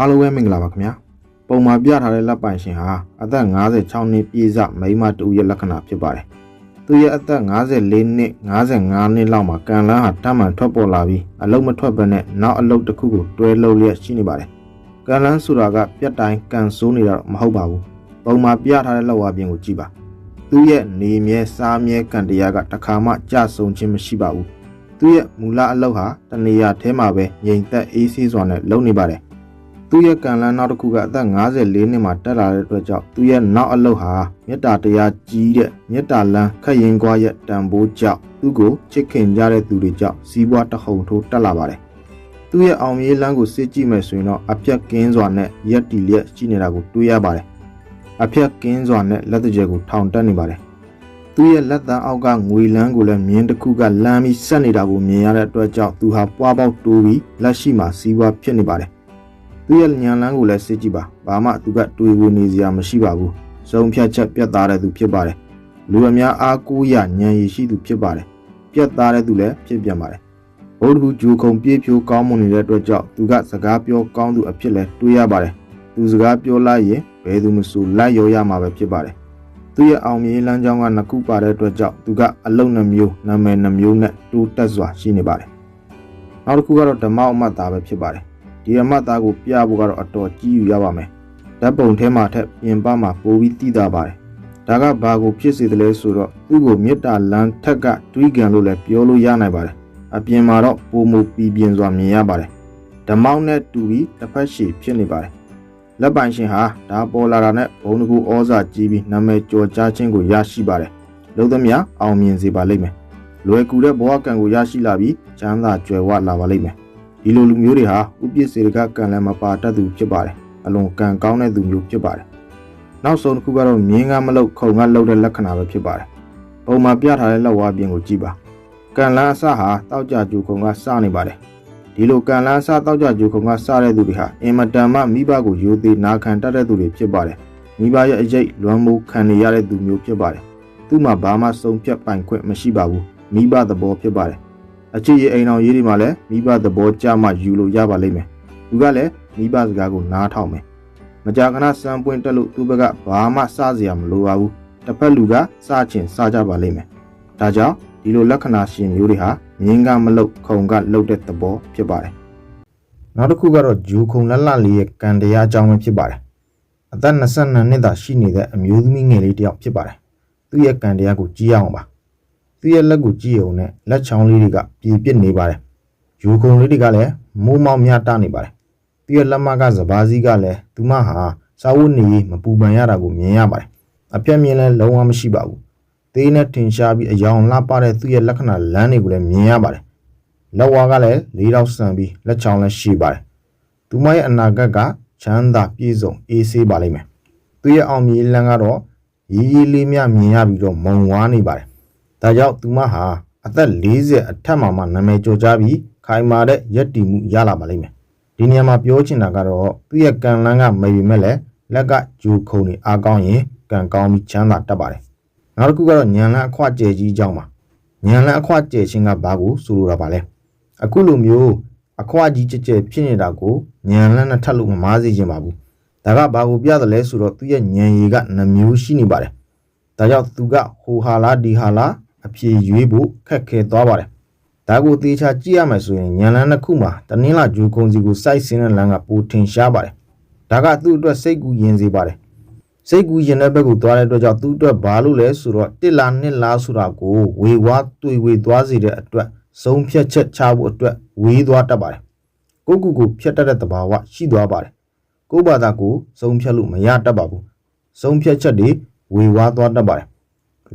အားလုံးပဲမင်္ဂလာပါခင်ဗျာပုံမှာပြထားတဲ့လက်ပိုင်ရှင်ဟာအသက်56နှစ်ပြည့်စမိန်းမတူရဲ့လက္ခဏာဖြစ်ပါတယ်သူရဲ့အသက်54နှစ်55နှစ်လောက်မှာကံလန်းဟာတမှန်ထွက်ပေါ်လာပြီးအလုံးမထွက်ဘဲနဲ့နောက်အလုံးတစ်ခုကိုတွဲလုံးလျက်ရှိနေပါတယ်ကံလန်းဆိုတာကပြတ်တိုင်းကံဆိုးနေတာတော့မဟုတ်ပါဘူးပုံမှာပြထားတဲ့လက်ဝါပြင်ကိုကြည့်ပါသူရဲ့နေမြဲစားမြဲကံတရားကတစ်ခါမှကြဆုံခြင်းမရှိပါဘူးသူရဲ့မူလအလုပ်ဟာတနေရာထဲမှာပဲငြိမ်သက်အေးဆေးစွာနဲ့လုပ်နေပါတယ် သူ့ရဲ့ကံလန်းနောက်တစ်ခုကအသက်54နှစ်မှာတက်လာတဲ့အတွက်ကြောင့်သူ့ရဲ့နောက်အလုပ်ဟာမေတ္တာတရားကြီးတဲ့မေတ္တာလန်းခတ်ရင်ကွာရဲ့တန်ဖိုးကြောင့်သူ့ကိုချစ်ခင်ကြတဲ့သူတွေကြောင့်စီးပွားတဟုန်ထိုးတက်လာပါတယ်။သူ့ရဲ့အောင်မြင်လန်းကိုစစ်ကြည့်မယ်ဆိုရင်တော့အပြက်ကင်းစွာနဲ့ရက်တီလျက်ရှိနေတာကိုတွေ့ရပါတယ်။အပြက်ကင်းစွာနဲ့လက်တကျယ်ကိုထောင်တက်နေပါတယ်။သူ့ရဲ့လက်သံအောက်ကငွေလန်းကိုလည်းမြင်းတစ်ခုကလမ်းပြီးဆက်နေတာကိုမြင်ရတဲ့အတွက်ကြောင့်သူဟာပွားပေါက်တိုးပြီးလက်ရှိမှာစီးပွားဖြစ်နေပါတယ်။ သူ့ရဲ့ညံလန်းကိုလည်းစစ်ကြည့်ပါဘာမှသူကတွေးဝေနေစရာမရှိပါဘူးစုံဖြတ်ချက်ပြတ်သားတဲ့သူဖြစ်ပါတယ်လူအများအားကိုးရညံရည်ရှိသူဖြစ်ပါတယ်ပြတ်သားတဲ့သူလည်းဖြစ်ပြန်ပါတယ်ဘုဒ္ဓဟူဂျူခုံပြေးဖြိုးကောင်းမွန်နေတဲ့အတွက်ကြောင့်သူကစကားပြောကောင်းသူအဖြစ်လဲတွေးရပါတယ်သူစကားပြောလိုက်ရင်ဘယ်သူမဆိုလိုက်ရောရမှာပဲဖြစ်ပါတယ်သူ့ရဲ့အောင်မြင်လမ်းကြောင်းကနှစ်ခုပါတဲ့အတွက်ကြောင့်သူကအလုံးနှမျိုးနာမည်နှမျိုးနဲ့တိုးတက်စွာရှိနေပါတယ်နောက်တစ်ခုကတော့ဓမ္မအမတ်သားပဲဖြစ်ပါတယ် ဒီအမတ်သားကိုပြဖို့ကတော့အတော်ကြီးယူရပါမယ်။ဓာတ်ပုံထဲမှာထက်ပြင်ပမှာပိုပြီးသိတာပါတယ်။ဒါကဘာကိုဖြစ်စေတယ်လဲဆိုတော့သူ့ကိုမေတ္တာလန်းထက်ကတွေးကြံလို့လည်းပြောလို့ရနိုင်ပါတယ်။အပြင်မှာတော့ပုံမူပြီးပြင်းစွာမြင်ရပါတယ်။ဓမောက်နဲ့တူပြီးတစ်ဖက်ရှည်ဖြစ်နေပါတယ်။လက်ပိုင်ရှင်ဟာဒါပေါ်လာတာနဲ့ဘုံတကူဩဇာကြီးပြီးနာမည်ကျော်ကြားခြင်းကိုရရှိပါတယ်။လုံးသမျှအောင်မြင်စေပါလိမ့်မယ်။လွယ်ကူတဲ့ဘဝကံကိုရရှိလာပြီးချမ်းသာကြွယ်ဝလာပါလိမ့်မယ်။ ဒီလိုလူမျိုးတွေဟာဥပစ္စေတကကံလည်းမပါတတ်သူဖြစ်ပါတယ်အလွန်ကံကောင်းတဲ့သူမျိုးဖြစ်ပါတယ်နောက်ဆုံးတစ်ခုကတော့မြင်းကမလုတ်ခုံကလုတ်တဲ့လက္ခဏာပဲဖြစ်ပါတယ်ပုံမှာပြထားတဲ့လက်ဝါးပြင်ကိုကြည့်ပါကံလန်းအစဟာတောက်ကြကျူခုံကစနေပါတယ်ဒီလိုကံလန်းအစတောက်ကြကျူခုံကစတဲ့သူတွေဟာအင်မတန်မှမိဘကိုယိုသေးနာခံတတ်တဲ့သူတွေဖြစ်ပါတယ်မိဘရဲ့အရေးလွမ်းမိုးခံနေရတဲ့သူမျိုးဖြစ်ပါတယ်သူ့မှာဘာမှစုံဖြတ်ပိုင်ခွင့်မရှိပါဘူးမိဘသဘောဖြစ်ပါတယ် အချစ်ရဲ့အိမ်အောင်ရေးတွေမှာလည်းမိဘသဘောကြမှယူလို့ရပါလိမ့်မယ်။သူကလည်းမိဘစကားကိုနားထောင်မယ်။မကြာခဏစံပွင့်တက်လို့သူ့ဘက်ကဘာမှစစရာမလိုပါဘူး။တစ်ဖက်လူကစချင်စကြပါလိမ့်မယ်။ဒါကြောင့်ဒီလိုလက္ခဏာရှင်မျိုးတွေဟာမြင်းကမလုတ်ခုံကလုတ်တဲ့သဘောဖြစ်ပါတယ်။နောက်တစ်ခုကတော့ဂျူခုံလက်လလေးရဲ့ကံတရားအကြောင်းပဲဖြစ်ပါတယ်။အသက်22နှစ်သာရှိနေတဲ့အမျိုးသမီးငယ်လေးတစ်ယောက်ဖြစ်ပါတယ်။သူ့ရဲ့ကံတရားကိုကြည့်ရအောင်ပါ။ သူ့ရဲ့လက်ကိုကြည့်ရုံနဲ့လက်ချောင်းလေးတွေကပြေပြစ်နေပါတယ်။ယူခုံလေးတွေကလည်းမိုးမောင်မြတနေပါတယ်။သူ့ရဲ့လက်မကစပါးစည်းကလည်းသူမဟာစာဝတ်နေရေးမပူပန်ရတာကိုမြင်ရပါတယ်။အပြက်မြင်လည်းလုံးဝမရှိပါဘူး။သေးနဲ့ထင်ရှားပြီးအယောင်လှပတဲ့သူ့ရဲ့လက္ခဏာလမ်းတွေကိုလည်းမြင်ရပါတယ်။လက်ဝါးကလည်းလေးတော့ဆန်ပြီးလက်ချောင်းလည်းရှိပါတယ်။သူမရဲ့အနာဂတ်ကချမ်းသာပြည့်စုံအေးဆေးပါလိမ့်မယ်။သူ့ရဲ့အောင်မြင်လန်းကတော့ရေးရေးလေးမြမြင်ရပြီးတော့မုံဝါးနေပါတယ်။ ဒါကြောင့်သူမဟာအသက်40အထက်မှာမှနာမည်ကျော်ကြားပြီးခိုင်မာတဲ့ယက်တီမှုရလာပါလိမ့်မယ်။ဒီနေရာမှာပြောချင်တာကတော့သူ့ရဲ့ကံလန်းကမပေမဲ့လည်းလက်ကဂျူခုံနေအားကောင်းရင်ကံကောင်းပြီးချမ်းသာတတ်ပါတယ်။နောက်တစ်ခုကတော့ညံလန်းအခွကျဲကြီးအကြောင်းပါ။ညံလန်းအခွကျဲခြင်းကဘာကိုဆိုလိုတာပါလဲ။အခုလိုမျိုးအခွကြီးကြဲကြဲဖြစ်နေတာကိုညံလန်းနဲ့ထပ်လို့မမားစေခြင်းပါဘူး။ဒါကဘာကိုပြတယ်လဲဆိုတော့သူ့ရဲ့ညံရည်ကနှမျိုးရှိနေပါတယ်။ဒါကြောင့်သူကဟိုဟာလားဒီဟာလား အဖြေရွေးဖို့ခက်ခဲသွားပါတယ်။ဒါကိုသေချာကြည့်ရမယ်ဆိုရင်ညံလန်းတစ်ခုမှာတနင်္လာဂျူကုံစီကိုစိုက်စင်းတဲ့လမ်းကပိုထင်ရှားပါတယ်။ဒါကသူ့အတွက်စိတ်ကူးရင်စေပါတယ်။စိတ်ကူးရင်တဲ့ဘက်ကိုသွားတဲ့အတွက်ကြောင့်သူ့အတွက်ဘာလို့လဲဆိုတော့တစ်လားနှစ်လားဆိုတာကိုဝေဝါးတွေ့ဝေသွားစေတဲ့အတွက်ဆုံးဖြတ်ချက်ချဖို့အတွက်ဝေးသွားတတ်ပါတယ်။ကိုယ့်ကိုယ်ကိုဖျက်တတ်တဲ့သဘာဝရှိသွားပါတယ်။ကိုယ့်ဘာသာကိုဆုံးဖြတ်လို့မရတတ်ပါဘူး။ဆုံးဖြတ်ချက်တွေဝေဝါးသွားတတ်ပါတယ်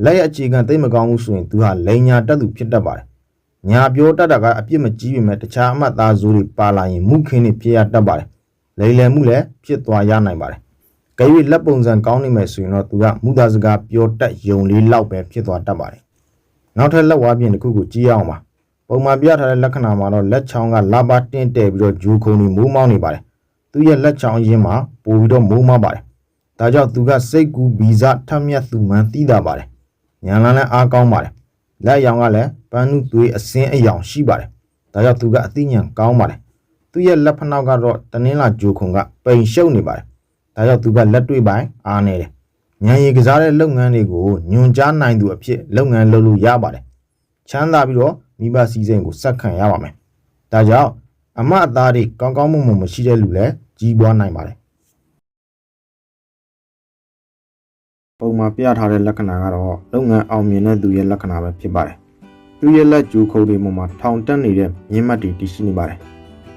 လက်ရအခြေခံသိမ့်မကောင်းဘူးဆိုရင်သူဟာလိန်ညာတက်သူဖြစ်တတ်ပါတယ်။ညာပြောတတ်တာကအပြစ်မကြီးပေမဲ့တခြားအမှတ်သားစိုးတွေပါလာရင်မှုခင်းတွေဖြစ်ရတတ်ပါတယ်။လိန်လည်မှုလည်းဖြစ်သွားရနိုင်ပါတယ်။ကြွေလက်ပုံစံကောင်းနေမယ်ဆိုရင်တော့သူကမူသားစကားပြောတတ်ယုံလေးလောက်ပဲဖြစ်သွားတတ်ပါတယ်။နောက်ထပ်လက်ဝါးပြင်တစ်ခုကိုကြည့်ရအောင်ပါ။ပုံမှန်ပြထားတဲ့လက္ခဏာမှာတော့လက်ချောင်းကလာပါတင်းတဲပြီးတော့ဂျူခုံတွေမိုးမောင်းနေပါတယ်။သူရဲ့လက်ချောင်းအရင်းမှာပိုပြီးတော့မိုးမောင်းပါတယ်။ဒါကြောင့်သူကစိတ်ကူးဗီဇထက်မြက်သူမှန်သိတာပါတယ်။ ညံလန်းလည်းအားကောင်းပါတယ်လက်ရောင်ကလည်းပန်းနုသွေးအစင်းအယောင်ရှိပါတယ်ဒါကြောင့်သူကအသိဉာဏ်ကောင်းပါတယ်သူ့ရဲ့လက်ဖနောက်ကတော့တနင်္လာဂျိုခုံကပိန်ရှုပ်နေပါတယ်ဒါကြောင့်သူကလက်တွေ့ပိုင်းအားနေတယ်ညံရီကစားတဲ့လုပ်ငန်းတွေကိုညွန်ကြားနိုင်သူအဖြစ်လုပ်ငန်းလုပ်လို့ရပါတယ်ချမ်းသာပြီးတော့မိဘစီစဉ်ကိုစက်ခံရပါမယ်ဒါကြောင့်အမအသားတွေကောင်းကောင်းမွန်မွန်မရှိတဲ့လူလည်းကြီးပွားနိုင်ပါတယ် ပုံမှာပြထားတဲ့လက္ခဏာကတော့လုပ်ငန်းအောင်မြင်တဲ့သူရဲ့လက္ခဏာပဲဖြစ်ပါတယ်သူရဲ့လက်ဂျိုခုံတွေပေါ်မှာထောင်တက်နေတဲ့မြင်းမတ်တွေတည်ရှိနေပါတယ်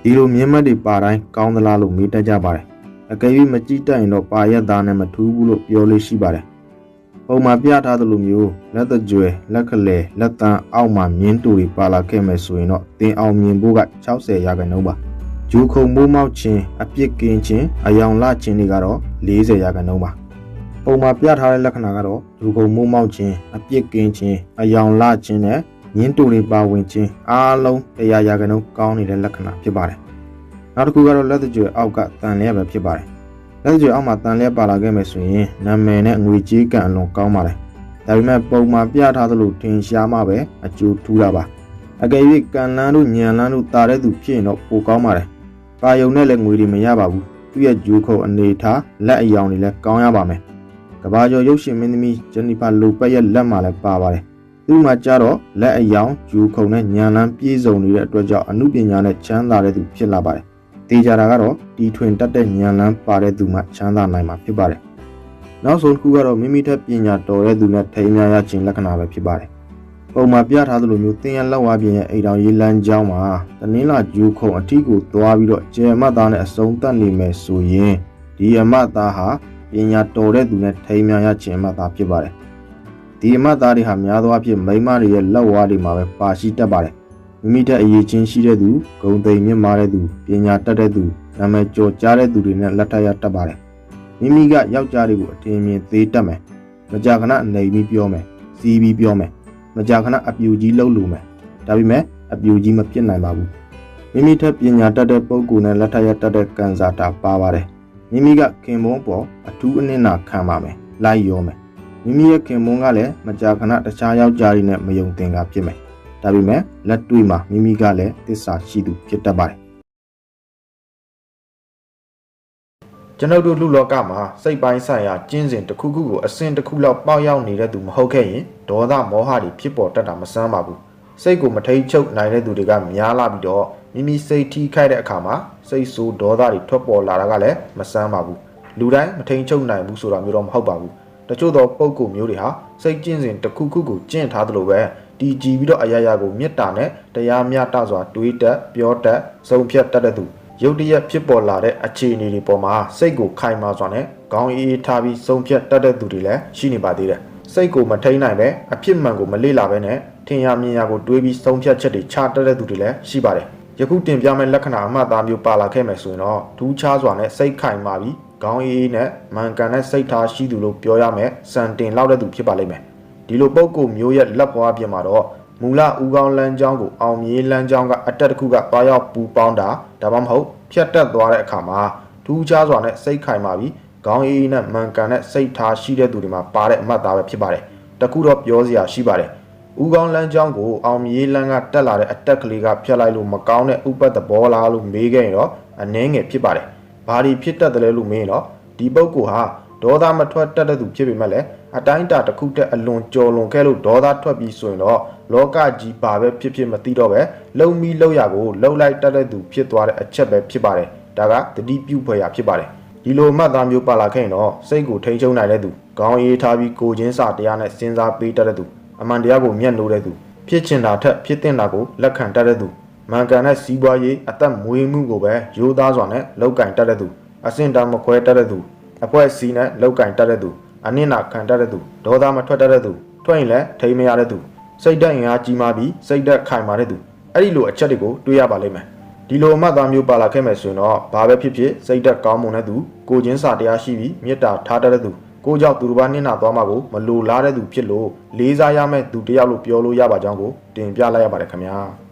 ဒီလိုမြင်းမတ်တွေပါတိုင်းကောင်းသလားလို့မေးတတ်ကြပါတယ်အကယ်၍မကြည့်တတ်ရင်တော့ပါရက်သားနဲ့မထူးဘူးလို့ပြောလို့ရှိပါတယ်ပုံမှာပြထားသလိုမျိုးလက်တကြွယ်လက်ကလေးလက်တန်းအောက်မှာမြင်းတူတွေပါလာခဲ့မယ်ဆိုရင်တော့တင်အောင်မြင်ဖို့က60ရာခိုင်နှုန်းပါဂျူခုံမိုးမောက်ခြင်းအပြစ်ကင်းခြင်းအယောင်လခြင်းတွေကတော့40ရာခိုင်နှုန်းပါ ပုံမှာပြထားတဲ့လက္ခဏာကတော့ဂျူခုံမိုးမောက်ခြင်းအပြစ်ကင်းခြင်းအယောင်လခြင်းနဲ့မြင်းတူတွေပါဝင်ခြင်းအားလုံး100ရာခိုင်နှုန်းကောင်းနေတဲ့လက္ခဏာဖြစ်ပါတယ်နောက်တစ်ခုကတော့လက်တကြွယ်အောက်ကတန်လျက်ပဲဖြစ်ပါတယ်လက်တကြွယ်အောက်မှာတန်လျက်ပါလာခဲ့မယ်ဆိုရင်နာမည်နဲ့ငွေကြေးကန်အလွန်ကောင်းပါတယ်ဒါပေမဲ့ပုံမှာပြထားသလိုထင်ရှားမှပဲအကျိုးထူးတာပါအကယ်၍ကန်လန်းတို့ညံလန်းတို့တာတဲ့သူဖြစ်ရင်တော့ပိုကောင်းပါတယ်ပါယုံနဲ့လည်းငွေတွေမရပါဘူးသူ့ရဲ့ဂျိုးခုံအနေထားလက်အယောင်တွေလည်းကောင်းရပါမယ် ကဘာကျော်ရုပ်ရှင်မင်းသမီးဂျန်နီဖာလိုပက်ရဲ့လက်မှာလည်းပါပါတယ်သူ့မှာကြတော့လက်အယောင်ဂျိုးခုံနဲ့ညံလန်းပြည့်စုံနေတဲ့အတွက်ကြောင့်အမှုပညာနဲ့ချမ်းသာတဲ့သူဖြစ်လာပါတယ်တေးကြတာကတော့တီထွင်တတ်တဲ့ညံလန်းပါတဲ့သူမှချမ်းသာနိုင်မှာဖြစ်ပါတယ်နောက်ဆုံးတစ်ခုကတော့မိမိထက်ပညာတော်တဲ့သူနဲ့ထိမ်းများရခြင်းလက္ခဏာပဲဖြစ်ပါတယ်ပုံမှာပြထားသလိုမျိုးတင်ရလောက်ဝါပြင်ရဲ့အိမ်တော်ရေးလမ်းကြောင်းမှာတနင်္လာဂျူခုံအထီးကိုသွားပြီးတော့ကျဲမတ်သားနဲ့အစုံတက်နေမယ်ဆိုရင်ဒီအမတ်သားဟာ ပညာတော်တဲ့သူနဲ့ထိမ်းများရခြင်းအမတ်သားဖြစ်ပါတယ်ဒီအမတ်သားတွေဟာများသောအားဖြင့်မိန်းမတွေရဲ့လက်ဝါးတွေမှာပဲပါရှိတတ်ပါတယ်မိမိတက်အရေးချင်းရှိတဲ့သူဂုံသိမ်မြင့်မားတဲ့သူပညာတတ်တဲ့သူနာမည်ကျော်ကြားတဲ့သူတွေနဲ့လက်ထပ်ရတတ်ပါတယ်မိမိကယောက်ျားတွေကိုအထင်မြင်သေးတတ်မယ်မကြာခဏအနေပြီးပြောမယ်စီးပြီးပြောမယ်မကြာခဏအပြူကြီးလှုပ်လို့မယ်ဒါပေမဲ့အပြူကြီးမပြစ်နိုင်ပါဘူးမိမိထက်ပညာတတ်တဲ့ပုဂ္ဂိုလ်နဲ့လက်ထပ်ရတတ်တဲ့ကံစားတာပါပါတယ် မိမိကခင်မုန်းပေါ်အထူးအနစ်နာခံပါမယ်လိုက်ရောမယ်မိမိရဲ့ခင်မုန်းကလည်းမကြာခဏတခြားယောက်ျားတွေနဲ့မယုံသင်တာဖြစ်မယ်ဒါပေမဲ့လက်တွေ့မှာမိမိကလည်းသစ္စာရှိသူဖြစ်တတ်ပါတယ်ကျွန်ုပ်တို့လူလောကမှာစိတ်ပိုင်းဆိုင်ရာကျင့်စဉ်တစ်ခုခုကိုအစဉ်တစ်ခုလောက်ပေါက်ရောက်နေတဲ့သူမဟုတ်ခဲ့ရင်ဒေါသမောဟတွေဖြစ်ပေါ်တတ်တာမဆန်းပါဘူးစိတ်ကိုမထိန်ချုပ်နိုင်တဲ့သူတွေကများလာပြီးတော့ မိမိစိတ်ထိခိုက်တဲ့အခါမှာစိတ်ဆိုးဒေါသတွေထွက်ပေါ်လာတာကလည်းမဆန်းပါဘူးလူတိုင်းမထိန်ချုပ်နိုင်ဘူးဆိုတာမျိုးတော့မဟုတ်ပါဘူးတချို့သောပုံကိုမျိုးတွေဟာစိတ်ကျင့်စဉ်တစ်ခုခုကိုကျင့်ထားသလိုပဲတည်ကြည်ပြီးတော့အရာရာကိုမေတ္တာနဲ့တရားမျှတစွာတွေးတတ်ပြောတတ်ဆုံးဖြတ်တတ်တဲ့သူရုတ်တရက်ဖြစ်ပေါ်လာတဲ့အခြေအနေတွေပေါ်မှာစိတ်ကိုခိုင်မာစွာနဲ့ခေါင်းအေးအေးထားပြီးဆုံးဖြတ်တတ်တဲ့သူတွေလည်းရှိနေပါသေးတယ်စိတ်ကိုမထိန်နိုင်ပဲအဖြစ်မှန်ကိုမလေ့လာပဲနဲ့ထင်ရမြင်ရကိုတွေးပြီးဆုံးဖြတ်ချက်တွေချတတ်တဲ့သူတွေလည်းရှိပါတယ် ယခုတင်ပြမယ့်လက္ခဏာအမှတ်သားမျိုးပါလာခဲ့မယ်ဆိုရင်တော့ဒူးချစွာနဲ့စိတ်ခိုင်မာပြီးခေါင်းအေးအေးနဲ့မှန်ကန်တဲ့စိတ်ထားရှိသူလို့ပြောရမယ်စံတင်လောက်တဲ့သူဖြစ်ပါလိမ့်မယ်ဒီလိုပုံကိုမျိုးရဲ့လက်ဘွားပြင်မှာတော့မူလဦးကောင်းလမ်းကြောင်းကိုအောင်မြေးလမ်းကြောင်းကအတက်တစ်ခုကတွားရောက်ပူပေါင်းတာဒါမှမဟုတ်ဖြတ်တက်သွားတဲ့အခါမှာထူးခြားစွာနဲ့စိတ်ခိုင်မာပြီးခေါင်းအေးနဲ့မှန်ကန်တဲ့စိတ်ထားရှိတဲ့သူတွေမှာပါတဲ့အမှတ်သားပဲဖြစ်ပါတယ်။တခုတော့ပြောစရာရှိပါတယ်။ ဦးကောင်းလမ်းကြောင်းကိုအောင်မြေးလမ်းကတက်လာတဲ့အတက်ကလေးကဖြတ်လိုက်လို့မကောင်းတဲ့ဥပတ်သဘောလားလို့မေးခဲ့ရင်တော့အနှဲငယ်ဖြစ်ပါတယ်။ဘာဒီဖြစ်တတ်တယ်လဲလို့မေးရင်တော့ဒီပုဂ္ဂိုလ်ဟာဒေါသမထွက်တတ်တဲ့သူဖြစ်ပေမဲ့လည်းအတိုင်းတာတစ်ခုတည်းအလွန်ကြော်လွန်ခဲ့လို့ဒေါသထွက်ပြီးဆိုရင်တော့လောကကြီးပါပဲဖြစ်ဖြစ်မသိတော့ပဲလုံမီလုံရကိုလှုပ်လိုက်တတ်တဲ့သူဖြစ်သွားတဲ့အချက်ပဲဖြစ်ပါတယ်ဒါကတတိပြုဖွယ်ရဖြစ်ပါတယ်ဒီလိုမှတ်သားမျိုးပါလာခဲ့ရင်တော့စိတ်ကိုထိန်းချုပ်နိုင်တဲ့သူခေါင်းရေးထားပြီးကိုချင်းစာတရားနဲ့စဉ်းစားပေးတတ်တဲ့သူ အမှန်တရားကိုမျက်နှိုးတဲ့သူဖြစ်ချင်တာထက်ဖြစ်တင်တာကိုလက်ခံတတ်တဲ့သူမှန်ကန်တဲ့စီးပွားရေးအသက်မွေးမှုကိုပဲရိုးသားစွာနဲ့လောက်ကင်တတ်တဲ့သူအစင်တမခွဲတတ်တဲ့သူအဖွဲ့အစည်းနဲ့လောက်ကင်တတ်တဲ့သူအနစ်နာခံတတ်တဲ့သူဒေါသမထွက်တတ်တဲ့သူထွက်ရင်လည်းထိမရတဲ့သူစိတ်ဓာတ်အင်အားကြီးမားပြီးစိတ်ဓာတ်ခိုင်မာတဲ့သူအဲ့ဒီလိုအချက်တွေကိုတွေးရပါလိမ့်မယ်ဒီလိုအမှတ်သားမျိုးပါလာခဲ့မယ်ဆိုရင်တော့ဘာပဲဖြစ်ဖြစ်စိတ်ဓာတ်ကောင်းမွန်တဲ့သူကိုချင်းစာတရားရှိပြီးမေတ္တာထားတတ်တဲ့သူ ကိုကြောင့်သူတစ်ပါးနစ်နာသွားမှာကိုမလိုလားတဲ့သူဖြစ်လို့လေးစားရမယ့်သူတယောက်လို့ပြောလို့ရပါကြောင်းကိုတင်ပြလိုက်ရပါတယ်ခင်ဗျာ